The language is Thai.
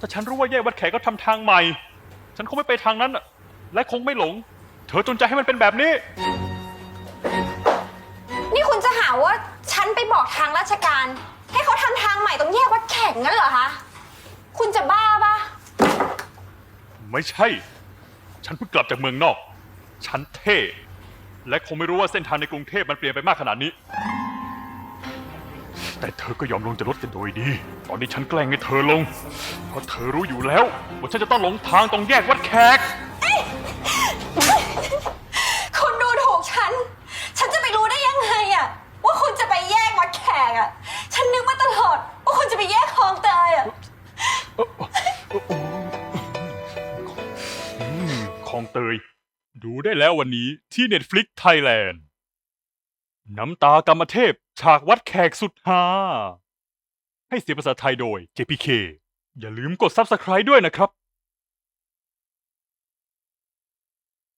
ถ้าฉันรู้ว่าแยกวัดแขกก็ทำทางใหม่ ฉันคงไม่ไปทางนั้นน่ะและคงไม่หลง เธอจนใจให้มันเป็นแบบนี้ นี่คุณจะหาว่าฉันไปบอกทางราชการ ให้เขาทำทางใหม่ตรงแยกวัดแขกงั้นเหรอคะ คุณจะบ้าปะไม่ใช่ ฉันเพิ่งกลับจากเมืองนอก ฉันเท่ และคงไม่รู้ว่าเส้นทางในกรุงเทพมันเปลี่ยนไปมากขนาดนี้ แต่เธอก็ยอมลงจากรถกันโดยดี ตอนนี้ฉันแกล้งให้เธอลง เพราะเธอรู้อยู่แล้วว่าฉันจะต้องหลงทางตรงแยกวัดแขก คุณดูถูกฉัน ฉันจะไปรู้ได้ยังไงอะว่าคุณจะไปแยกวัดแขกอะฉันนึกมาตลอดว่าคุณจะไปแยกคลองเตยอะอืมคลองเตย ดูได้แล้ววันนี้ที่ Netflix Thailand น้ำตากรรมเทพ ฉากวัดแขกสุดฮาให้เสียงภาษาไทยโดย JPK อย่าลืมกด Subscribe ด้วยนะครับ